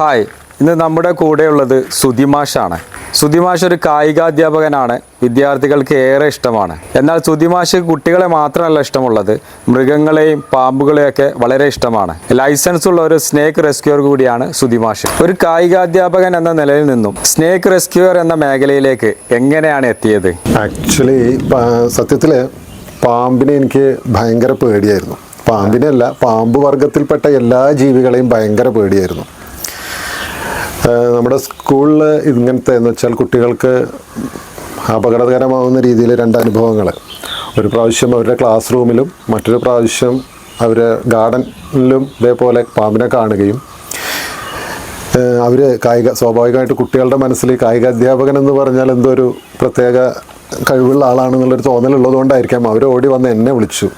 Hi. ഇന്ന് നമ്മുടെ കൂടെയുള്ളത് സുതിമാഷാണ് സുതിമാഷ് ഒരു കായികാധ്യാപകനാണ്. വിദ്യാർത്ഥികൾക്ക് ഏറെ ഇഷ്ടമാണ്. എന്നാൽ സുതിമാഷ് കുട്ടികളെ മാത്രമല്ല ഇഷ്ടമുള്ളത്. മൃഗങ്ങളെയും പാമ്പുകളെയൊക്കെ വളരെ ഇഷ്ടമാണ്. ലൈസൻസ് ഉള്ള ഒരു സ്നേക്ക് റെസ്ക്യൂർ കൂടിയാണ് സുതിമാഷ് ഒരു കായികാധ്യാപകൻ എന്ന നിലയിൽ നിന്നും സ്നേക്ക് റെസ്ക്യൂർ എന്ന മേഖലയിലേക്ക് എങ്ങനെയാണ് എത്തിയത്? ആക്ച്വലി സത്യത്തിൽ പാമ്പിനെ എനിക്ക് ഭയങ്കര പേടിയായിരുന്നു. പാമ്പിനെ അല്ല പാമ്പ് വർഗത്തിൽപ്പെട്ട എല്ലാ ജീവികളെയും ഭയങ്കര പേടിയായിരുന്നു. നമ്മുടെ സ്കൂളിൽ ഇങ്ങനത്തെ എന്ന് വെച്ചാൽ കുട്ടികൾക്ക് അപകടകരമാവുന്ന രീതിയിൽ രണ്ട് അനുഭവങ്ങൾ ഒരു പ്രാവശ്യം അവരുടെ ക്ലാസ് റൂമിലും മറ്റൊരു പ്രാവശ്യം അവർ ഗാർഡനിലും ഇതേപോലെ പാമ്പിനെ കാണുകയും അവർ കായിക സ്വാഭാവികമായിട്ട് കുട്ടികളുടെ മനസ്സിൽ കായിക അധ്യാപകൻ എന്ന് പറഞ്ഞാൽ എന്തോ ഒരു പ്രത്യേക കഴിവുള്ള ആളാണെന്നുള്ളൊരു തോന്നലുള്ളതുകൊണ്ടായിരിക്കാം അവർ ഓടി വന്ന് എന്നെ വിളിച്ചു.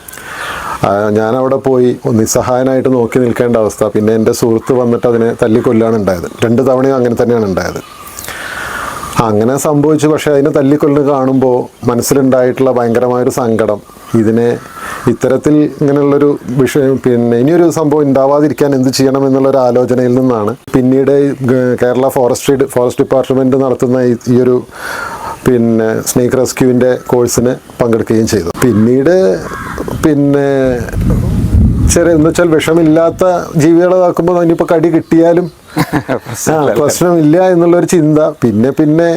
ആ, ഞാനവിടെ പോയി നിസ്സഹായനായിട്ട് നോക്കി നിൽക്കേണ്ട അവസ്ഥ. പിന്നെ എന്റെ സുഹൃത്ത് വന്നിട്ട് അതിനെ തല്ലിക്കൊല്ലാണ് ഉണ്ടായത്. രണ്ട് തവണയും അങ്ങനെ തന്നെയാണ് ഉണ്ടായത്. അങ്ങനെ സംഭവിച്ചു. പക്ഷേ അതിനെ തല്ലിക്കൊല്ലുന്നത് കാണുമ്പോൾ മനസ്സിലുണ്ടായിട്ടുള്ള ഭയങ്കരമായൊരു സങ്കടം. ഇതിനെ ഇത്തരത്തിൽ ഇങ്ങനെയുള്ളൊരു വിഷയം പിന്നെ ഇനിയൊരു സംഭവം ഉണ്ടാവാതിരിക്കാൻ എന്ത് ചെയ്യണം എന്നുള്ളൊരു ആലോചനയിൽ നിന്നാണ്. പിന്നീട് കേരള ഫോറസ്ട്രി ഫോറസ്റ്റ് ഡിപ്പാർട്ട്മെന്റ് നടത്തുന്ന ഈ ഒരു പിന്നെ സ്നേക്ക് റെസ്ക്യൂവിന്റെ കോഴ്സിന് പങ്കെടുക്കുകയും ചെയ്തു. പിന്നീട് പിന്നെ ചെറിയ എന്ന് വെച്ചാൽ വിഷമില്ലാത്ത ജീവികളെ നോക്കുമ്പോൾ അതിനിപ്പോൾ കടി കിട്ടിയാലും പ്രശ്നമില്ല എന്നുള്ളൊരു ചിന്ത. പിന്നെ പിന്നെ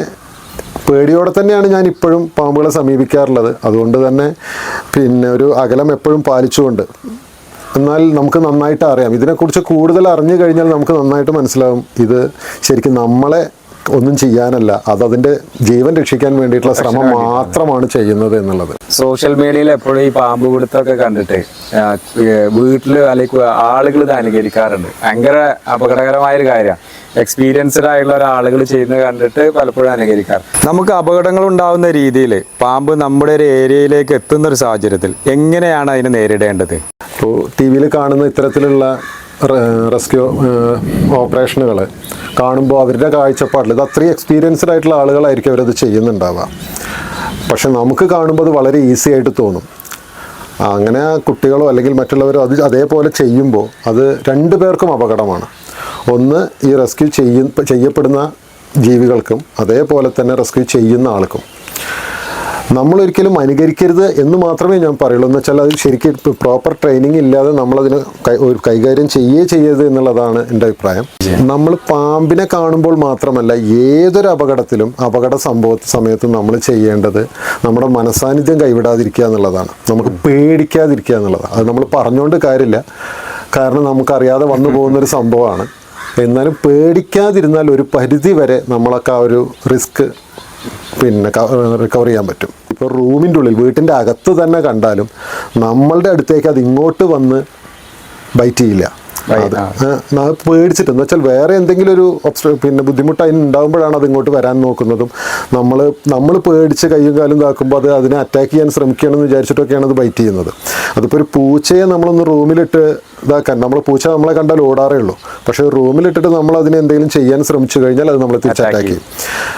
പേടിയോടെ തന്നെയാണ് ഞാൻ ഇപ്പോഴും പാമ്പുകളെ സമീപിക്കാറുള്ളത്. അതുകൊണ്ട് തന്നെ പിന്നെ ഒരു അകലം എപ്പോഴും പാലിച്ചുകൊണ്ട്. എന്നാൽ നമുക്ക് നന്നായിട്ട് അറിയാം. ഇതിനെക്കുറിച്ച് കൂടുതൽ അറിഞ്ഞു കഴിഞ്ഞാൽ നമുക്ക് നന്നായിട്ട് മനസ്സിലാവും. ഇത് ശരിക്കും നമ്മളെ ഒന്നും ചെയ്യാനല്ല. അത് അതിന്റെ ജീവൻ രക്ഷിക്കാൻ വേണ്ടിയിട്ടുള്ള ശ്രമം മാത്രമാണ് ചെയ്യുന്നത് എന്നുള്ളത്. സോഷ്യൽ മീഡിയയിൽ എപ്പോഴും ഈ പാമ്പ് പിടുത്തമൊക്കെ കണ്ടിട്ട് വീട്ടിൽ അല്ലെങ്കിൽ ആളുകൾ ഇത് അനുകരിക്കാറുണ്ട്. ഭയങ്കര അപകടകരമായ ഒരു കാര്യമാണ്. എക്സ്പീരിയൻസ്ഡ് ആയിട്ടുള്ള ആളുകൾ ചെയ്യുന്നത് കണ്ടിട്ട് പലപ്പോഴും അനുകരിക്കാറ് നമുക്ക് അപകടങ്ങൾ ഉണ്ടാവുന്ന രീതിയിൽ പാമ്പ് നമ്മുടെ ഒരു ഏരിയയിലേക്ക് എത്തുന്ന ഒരു സാഹചര്യത്തിൽ എങ്ങനെയാണ് അതിനെ നേരിടേണ്ടത്? ഇപ്പോൾ ടി വിയിൽ കാണുന്ന ഇത്തരത്തിലുള്ള റെസ്ക്യൂ ഓപ്പറേഷനുകൾ കാണുമ്പോൾ അവരുടെ കാഴ്ചപ്പാടിൽ ഇത് അത്രയും എക്സ്പീരിയൻസ്ഡ് ആയിട്ടുള്ള ആളുകളായിരിക്കും അവരത് ചെയ്യുന്നുണ്ടാവുക. പക്ഷെ നമുക്ക് കാണുമ്പോൾ അത് വളരെ ഈസി ആയിട്ട് തോന്നും. അങ്ങനെ കുട്ടികളോ അല്ലെങ്കിൽ മറ്റുള്ളവരോ അത് അതേപോലെ ചെയ്യുമ്പോൾ അത് രണ്ടു പേർക്കും അപകടമാണ്. ഒന്ന് ഈ റെസ്ക്യൂ ചെയ്യ ചെയ്യപ്പെടുന്ന ജീവികൾക്കും അതേപോലെ തന്നെ റെസ്ക്യൂ ചെയ്യുന്ന ആൾക്കും. നമ്മളൊരിക്കലും അനുകരിക്കരുത് എന്ന് മാത്രമേ ഞാൻ പറയുള്ളൂ. എന്ന് വെച്ചാൽ അത് ശരിക്കും പ്രോപ്പർ ട്രെയിനിങ് ഇല്ലാതെ നമ്മളതിന് ഒരു കൈകാര്യം ചെയ്യേ ചെയ്യരുത് എന്നുള്ളതാണ് എന്റെ അഭിപ്രായം. നമ്മൾ പാമ്പിനെ കാണുമ്പോൾ മാത്രമല്ല ഏതൊരു അപകടത്തിലും അപകട സംഭവ സമയത്തും നമ്മൾ ചെയ്യേണ്ടത് നമ്മുടെ മനസാന്നിധ്യം കൈവിടാതിരിക്കുക എന്നുള്ളതാണ്. നമുക്ക് പേടിക്കാതിരിക്കുക എന്നുള്ളതാണ്. അത് നമ്മൾ പറഞ്ഞുകൊണ്ട് കാര്യമില്ല. കാരണം നമുക്കറിയാതെ വന്നു പോകുന്നൊരു സംഭവമാണ്. എന്നാലും പേടിക്കാതിരുന്നാൽ ഒരു പരിധി വരെ നമ്മളൊക്കെ ആ ഒരു റിസ്ക് പിന്നെ റിക്കവർ ചെയ്യാൻ പറ്റും. ഇപ്പോൾ റൂമിന്റെ ഉള്ളിൽ വീട്ടിന്റെ അകത്ത് തന്നെ കണ്ടാലും നമ്മളുടെ അടുത്തേക്ക് അത് ഇങ്ങോട്ട് വന്ന് ബൈറ്റ് ചെയ്യില്ല. അത്. പേടിച്ചിട്ട്. എന്ന് വെച്ചാൽ വേറെ എന്തെങ്കിലും ഒരു പിന്നെ ബുദ്ധിമുട്ട് അതിന് ഉണ്ടാകുമ്പോഴാണ് അത് ഇങ്ങോട്ട് വരാൻ നോക്കുന്നതും. നമ്മൾ നമ്മൾ പേടിച്ച് കയ്യും കാലും ഇതാക്കുമ്പോൾ അത് അതിനെ അറ്റാക്ക് ചെയ്യാൻ ശ്രമിക്കുകയാണെന്ന് വിചാരിച്ചിട്ടൊക്കെയാണ് അത് ബൈറ്റ് ചെയ്യുന്നത്. അതിപ്പോൾ ഒരു പൂച്ചയെ നമ്മളൊന്ന് റൂമിലിട്ട് ഇതാക്കാൻ. നമ്മൾ പൂച്ച നമ്മളെ കണ്ടാൽ ഓടാറേ ഉള്ളൂ. പക്ഷേ റൂമിലിട്ടിട്ട് നമ്മൾ അതിനെ എന്തെങ്കിലും ചെയ്യാൻ ശ്രമിച്ചു കഴിഞ്ഞാൽ അത് നമ്മളെ തിരിച്ച് അറ്റാക്ക് ചെയ്യും.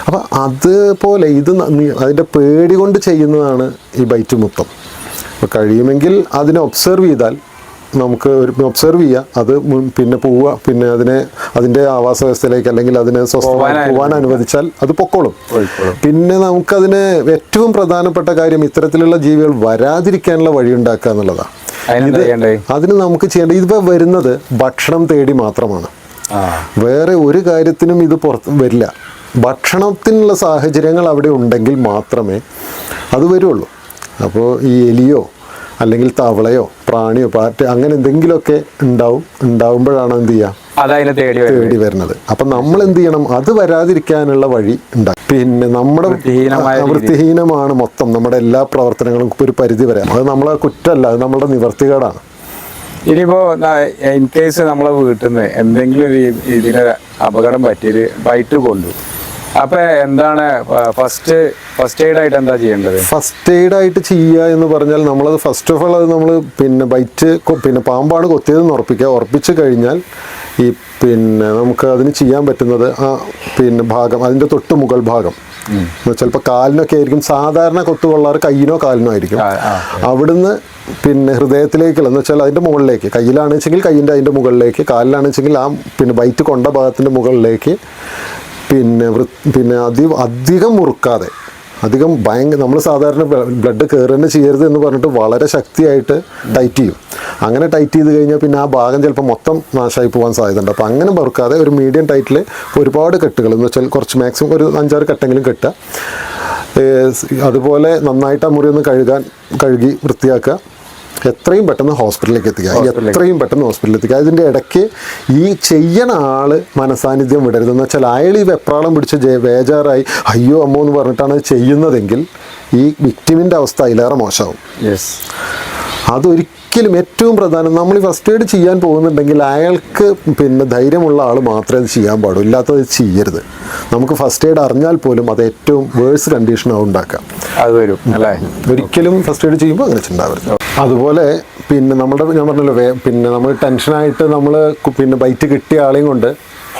അപ്പം അതുപോലെ ഇത് അതിന്റെ പേടി കൊണ്ട് ചെയ്യുന്നതാണ് ഈ ബൈറ്റ് മൊത്തം. അപ്പോൾ കഴിയുമെങ്കിൽ അതിനെ ഒബ്സർവ് ചെയ്താൽ നമുക്ക് ഒരു ഒബ്സർവ് ചെയ്യുക അത് പിന്നെ പോവുക. പിന്നെ അതിനെ അതിന്റെ ആവാസ വ്യവസ്ഥയിലേക്ക് അല്ലെങ്കിൽ അതിനെ സ്വസ്ഥമായി പോകാൻ അനുവദിച്ചാൽ അത് പൊക്കോളും. പിന്നെ നമുക്കതിന് ഏറ്റവും പ്രധാനപ്പെട്ട കാര്യം ഇത്തരത്തിലുള്ള ജീവികൾ വരാതിരിക്കാനുള്ള വഴി ഉണ്ടാക്കുക എന്നുള്ളതാണ്. ഇത് അതിന് നമുക്ക് ചെയ്യേണ്ടത് ഇതിപ്പോൾ വരുന്നത് ഭക്ഷണം തേടി മാത്രമാണ്. വേറെ ഒരു കാര്യത്തിനും ഇത് പുറത്ത് വരില്ല. ഭക്ഷണത്തിനുള്ള സാഹചര്യങ്ങൾ അവിടെ ഉണ്ടെങ്കിൽ മാത്രമേ അത് വരുള്ളൂ. അപ്പോൾ ഈ എലിയോ അല്ലെങ്കിൽ തവളയോ പ്രാണിയോ പാറ്റ അങ്ങനെ എന്തെങ്കിലുമൊക്കെ ഉണ്ടാവും. ഉണ്ടാവുമ്പോഴാണ് എന്ത് ചെയ്യുക? അതതിനെ തേടി വരും തേടി വരുന്നത്. അപ്പം നമ്മൾ എന്ത് ചെയ്യണം? അത് വരാതിരിക്കാനുള്ള വഴി ഉണ്ടാകും പിന്നെ നമ്മുടെ. വൃത്തിഹീനമാണ് മൊത്തം. നമ്മുടെ എല്ലാ പ്രവർത്തനങ്ങളും ഒരു പരിധി വരാം. അത് നമ്മളെ കുറ്റമല്ല അത് നമ്മുടെ നിവർത്തികേടാണ്. ഇനിയിപ്പോ ഇൻ കേസ് നമ്മളെ വീട്ടിൽ നിന്ന് എന്തെങ്കിലും ഇതിന് അപകടം പറ്റിയത് ബൈറ്റ് കൊണ്ടു. അപ്പൊ എന്താണ് ഫസ്റ്റ് ഫസ്റ്റ് എയ്ഡ് ആയിട്ട് എന്താ ചെയ്യേണ്ടത്? ഫസ്റ്റ് എയ്ഡ് ആയിട്ട് ചെയ്യുക എന്ന് പറഞ്ഞാൽ നമ്മളത് ഫസ്റ്റ് ഓഫ് ഓൾ അത് നമ്മൾ പിന്നെ ബൈറ്റ് പിന്നെ പാമ്പാണ് കൊത്തിയതെന്ന് ഉറപ്പിക്കുക ഉറപ്പിച്ച് കഴിഞ്ഞാൽ ഈ പിന്നെ നമുക്ക് അതിന് ചെയ്യാൻ പറ്റുന്നത് ആ പിന്നെ ഭാഗം അതിന്റെ തൊട്ട് മുകൾ ഭാഗം. ചിലപ്പോൾ കാലിനൊക്കെ ആയിരിക്കും. സാധാരണ കൊത്തുകൊള്ളാറ് കയ്യിനോ കാലിനോ ആയിരിക്കും. അവിടുന്ന് പിന്നെ ഹൃദയത്തിലേക്കുള്ള എന്ന് വെച്ചാൽ അതിന്റെ മുകളിലേക്ക് കയ്യിലാണെന്ന് വെച്ചെങ്കിൽ കയ്യിന്റെ അതിന്റെ മുകളിലേക്ക് കാലിലാണെന്ന് വെച്ചെങ്കിൽ ആ പിന്നെ ബൈറ്റ് കൊണ്ട ഭാഗത്തിന്റെ മുകളിലേക്ക് പിന്നെ പിന്നെ അതി അധികം മുറുക്കാതെ അധികം ഭയങ്കര നമ്മൾ സാധാരണ ബ്ലഡ് കയറി തന്നെ ചെയ്യരുത് എന്ന് പറഞ്ഞിട്ട് വളരെ ശക്തിയായിട്ട് ടൈറ്റ് ചെയ്യും. അങ്ങനെ ടൈറ്റ് ചെയ്ത് കഴിഞ്ഞാൽ പിന്നെ ആ ഭാഗം ചിലപ്പോൾ മൊത്തം നാശമായി പോകാൻ സാധ്യതയുണ്ട്. അപ്പോൾ അങ്ങനെ വെറുക്കാതെ ഒരു മീഡിയം ടൈറ്റിൽ ഒരുപാട് കെട്ടുകൾ എന്ന് വെച്ചാൽ കുറച്ച് മാക്സിമം ഒരു അഞ്ചാറ് കെട്ടെങ്കിലും കെട്ടുക. അതുപോലെ നന്നായിട്ട് ആ മുറി ഒന്ന് കഴുകാൻ കഴുകി വൃത്തിയാക്കുക. എത്രയും പെട്ടെന്ന് ഹോസ്പിറ്റലിലേക്ക് എത്തിക്കുക. എത്രയും പെട്ടെന്ന് ഹോസ്പിറ്റലിൽ എത്തിക്കുക. അതിന്റെ ഇടയ്ക്ക് ഈ ചെയ്യണ ആൾ മനസാന്നിധ്യം വിടരുത്. എന്ന് വെച്ചാൽ അയാൾ ഈ വെപ്രാളം പിടിച്ച് ബേജാറായി അയ്യോ അമ്മോ എന്ന് പറഞ്ഞിട്ടാണ് ചെയ്യുന്നതെങ്കിൽ ഈ വിക്ടിമിന്റെ അവസ്ഥ അതിലേറെ മോശമാവും. അതൊരിക്കലും ഏറ്റവും പ്രധാനം. നമ്മൾ ഈ ഫസ്റ്റ് എയ്ഡ് ചെയ്യാൻ പോകുന്നുണ്ടെങ്കിൽ അയാൾക്ക് പിന്നെ ധൈര്യമുള്ള ആൾ മാത്രമേ അത് ചെയ്യാൻ പാടൂ ഇല്ലാത്തത് ചെയ്യരുത്. നമുക്ക് ഫസ്റ്റ് എയ്ഡ് അറിഞ്ഞാൽ പോലും അത് ഏറ്റവും വേഴ്സ് കണ്ടീഷനാവും ഉണ്ടാക്കാം അത് വരും അല്ലേ? ഒരിക്കലും ഫസ്റ്റ് എയ്ഡ് ചെയ്യുമ്പോൾ അങ്ങനെ ചിന്താവരുത്. അതുപോലെ പിന്നെ നമ്മുടെ ഞാൻ പറഞ്ഞല്ലോ പിന്നെ നമ്മൾ ടെൻഷനായിട്ട് നമ്മൾ പിന്നെ ബൈറ്റ് കിട്ടിയ ആളെയും കൊണ്ട്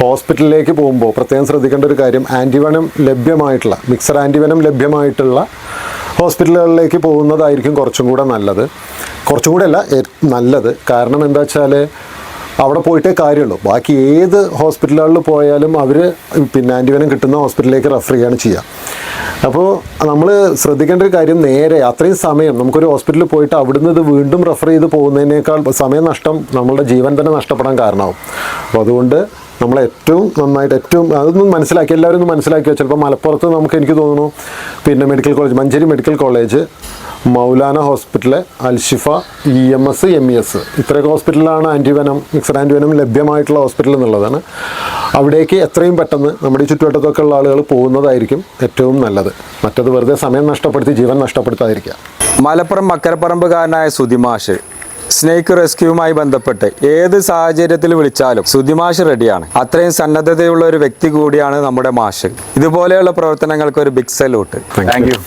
ഹോസ്പിറ്റലിലേക്ക് പോകുമ്പോൾ പ്രത്യേകം ശ്രദ്ധിക്കേണ്ട ഒരു കാര്യം ആന്റിവനം ലഭ്യമായിട്ടുള്ള മിക്സർ ആന്റിവനം ലഭ്യമായിട്ടുള്ള ഹോസ്പിറ്റലുകളിലേക്ക് പോകുന്നതായിരിക്കും കുറച്ചും കൂടെ നല്ലത്. കുറച്ചും കൂടെ അല്ല നല്ലത്. കാരണം എന്താ വെച്ചാൽ അവിടെ പോയിട്ടേ കാര്യമുള്ളൂ. ബാക്കി ഏത് ഹോസ്പിറ്റലുകളിൽ പോയാലും അവർ പിന്നെ ആന്റിവനം കിട്ടുന്ന ഹോസ്പിറ്റലിലേക്ക് റെഫർ ചെയ്യാണ് ചെയ്യുക അപ്പോൾ നമ്മൾ ശ്രദ്ധിക്കേണ്ട ഒരു കാര്യം നേരെ അത്രയും സമയം നമുക്കൊരു ഹോസ്പിറ്റലിൽ പോയിട്ട് അവിടുന്ന് ഇത് വീണ്ടും റെഫർ ചെയ്ത് പോകുന്നതിനേക്കാൾ സമയം നഷ്ടം നമ്മളുടെ ജീവൻ തന്നെ നഷ്ടപ്പെടാൻ കാരണമാവും. അപ്പോൾ അതുകൊണ്ട് നമ്മൾ ഏറ്റവും നന്നായിട്ട് ഏറ്റവും അതൊന്നും മനസ്സിലാക്കി എല്ലാവരും ഒന്ന് മനസ്സിലാക്കിയോ? ചിലപ്പോൾ മലപ്പുറത്ത് നമുക്ക് എനിക്ക് തോന്നുന്നു പിന്നെ medical college Manjeri medical college Maulana hospital Alshifa E M S M E S ഇത്രയൊക്കെ ഹോസ്പിറ്റലിലാണ് ആന്റിവനം മിക്സഡ് ആന്റിവനം ലഭ്യമായിട്ടുള്ള ഹോസ്പിറ്റൽ എന്നുള്ളതാണ്. അവിടേക്ക് എത്രയും പെട്ടെന്ന് നമ്മുടെ ഈ ചുറ്റുവട്ടത്തൊക്കെ ഉള്ള ആളുകൾ പോകുന്നതായിരിക്കും ഏറ്റവും നല്ലത്. മറ്റത് വെറുതെ സമയം നഷ്ടപ്പെടുത്തി ജീവൻ നഷ്ടപ്പെടുത്താതിരിക്കുക. മലപ്പുറം മക്കരപ്പറമ്പുകാരനായ സുതിമാഷ് സ്നേക്ക് റെസ്ക്യൂവുമായി ബന്ധപ്പെട്ട് ഏത് സാഹചര്യത്തിൽ വിളിച്ചാലും സുതിമാഷ് റെഡിയാണ്. അത്രയും സന്നദ്ധതയുള്ള ഒരു വ്യക്തി കൂടിയാണ് നമ്മുടെ മാഷ്. ഇതുപോലെയുള്ള പ്രവർത്തനങ്ങൾക്ക് ഒരു ബിഗ് സല്യൂട്ട് താങ്ക് യു